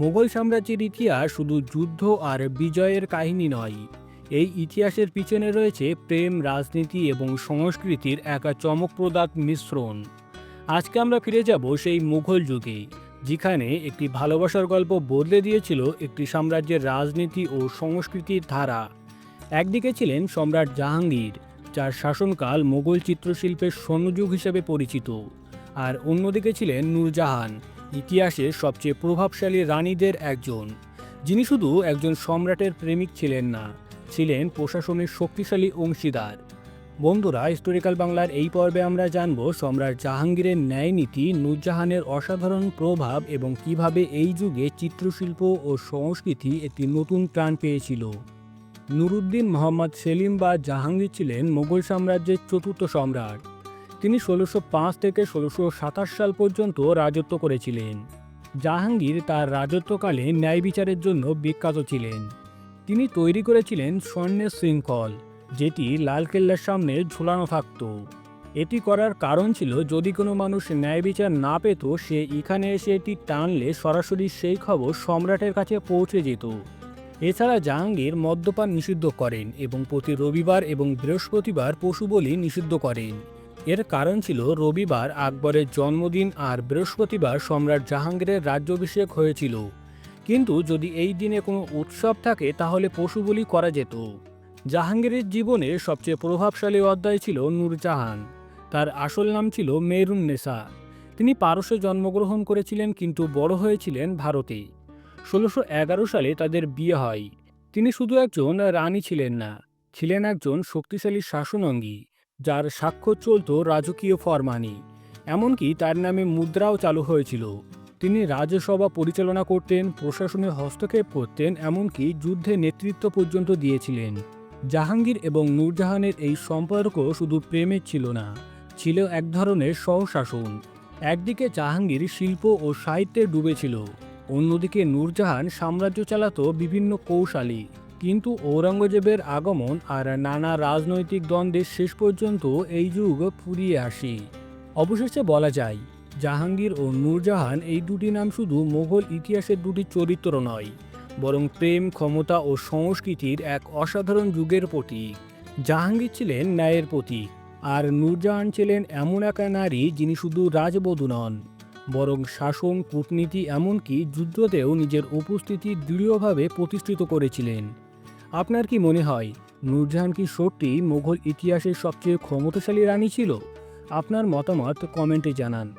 মোগল সাম্রাজ্যের ইতিহাস শুধু যুদ্ধ আর বিজয়ের কাহিনী নয়, এই ইতিহাসের পিছনে রয়েছে প্রেম, রাজনীতি এবং সংস্কৃতির এক চমকপ্রদাত মিশ্রণ। আজকে আমরা ফিরে যাব সেই মুঘল যুগে, যেখানে একটি ভালোবাসার গল্প বদলে দিয়েছিল একটি সাম্রাজ্যের রাজনীতি ও সংস্কৃতির ধারা। একদিকে ছিলেন সম্রাট জাহাঙ্গীর, যার শাসনকাল মোগল চিত্রশিল্পের স্বর্ণযুগ হিসেবে পরিচিত, আর অন্যদিকে ছিলেন নূরজাহান ইতিহাসের সবচেয়ে প্রভাবশালী রানীদের একজন, যিনি শুধু একজন সম্রাটের প্রেমিক ছিলেন না, ছিলেন প্রশাসনের শক্তিশালী অংশীদার। বন্ধুরা হিস্টোরিক্যাল বাংলার এই পর্বে আমরা জানব সম্রাট জাহাঙ্গীরের ন্যায় নীতি নূরজাহানের অসাধারণ প্রভাব এবং কীভাবে এই যুগে চিত্রশিল্প ও সংস্কৃতি একটি নতুন প্রাণ পেয়েছিল। নুরুদ্দিন মোহাম্মদ সেলিম বা জাহাঙ্গীর ছিলেন মোগল সাম্রাজ্যের চতুর্থ সম্রাট। তিনি ষোলোশো পাঁচ থেকে ষোলোশো সাতাশ সাল পর্যন্ত রাজত্ব করেছিলেন। জাহাঙ্গীর তার রাজত্বকালে ন্যায় বিচারের জন্য বিখ্যাত ছিলেন। তিনি তৈরি করেছিলেন স্বর্ণের শৃঙ্খল, যেটি লালকেল্লার সামনে ঝুলানো থাকত। এটি করার কারণ ছিল, যদি কোনো মানুষ ন্যায় বিচার না পেত, সে এখানে এসে এটি টানলে সরাসরি সেই খবর সম্রাটের কাছে পৌঁছে যেত। এছাড়া জাহাঙ্গীর মদ্যপান নিষিদ্ধ করেন এবং প্রতি রবিবার এবং বৃহস্পতিবার পশু বলি নিষিদ্ধ করেন। এর কারণ ছিল রবিবার আকবরের জন্মদিন আর বৃহস্পতিবার সম্রাট জাহাঙ্গীরের রাজ্যাভিষেক হয়েছিল। কিন্তু যদি এই দিনে কোনো উৎসব থাকে, তাহলে পশু বলি করা যেত। জাহাঙ্গীরের জীবনে সবচেয়ে প্রভাবশালী অধ্যায় ছিল নূরজাহান। তার আসল নাম ছিল মেরুন্নেসা। তিনি পারস্যে জন্মগ্রহণ করেছিলেন কিন্তু বড় হয়েছিলেন ভারতে। ষোলোশো সালে তাদের বিয়ে হয়। তিনি শুধু একজন রানী ছিলেন না, ছিলেন একজন শক্তিশালী শাসনঙ্গী। যার সাক্ষ্য চলত রাজকীয় ফরমানি। এমনকি তার নামে মুদ্রাও চালু হয়েছিল। তিনি রাজসভা পরিচালনা করতেন প্রশাসনে হস্তক্ষেপ করতেন, এমনকি যুদ্ধে নেতৃত্ব পর্যন্ত দিয়েছিলেন। জাহাঙ্গীর এবং নূরজাহানের এই সম্পর্ক শুধু প্রেমের ছিল না, ছিল এক ধরনের সহশাসন। একদিকে জাহাঙ্গীর শিল্প ও সাহিত্যে ডুবেছিল, অন্যদিকে নূরজাহান সাম্রাজ্য চালাত বিভিন্ন কৌশলী। কিন্তু ঔরঙ্গজেবের আগমন আর নানা রাজনৈতিক দ্বন্দ্বের শেষ পর্যন্ত এই যুগ ফুরিয়ে আসে। অবশেষে বলা যায়, জাহাঙ্গীর ও নূরজাহান এই দুটি নাম শুধু মোগল ইতিহাসের দুটি চরিত্র নয়, বরং প্রেম, ক্ষমতা ও সংস্কৃতির এক অসাধারণ যুগের প্রতীক। জাহাঙ্গীর ছিলেন ন্যায়ের প্রতীক, আর নূরজাহান ছিলেন এমন এক নারী যিনি শুধু রাজবধূ নন, বরং শাসন, কূটনীতি এমনকি যুদ্ধতেও নিজের উপস্থিতি দৃঢ়ভাবে প্রতিষ্ঠিত করেছিলেন। আপনার কি মনে হয়, নূরজাহান কি সত্যি মোঘল ইতিহাসের সবচেয়ে ক্ষমতাশালী রানী ছিল? আপনার মতামত কমেন্টে জানান।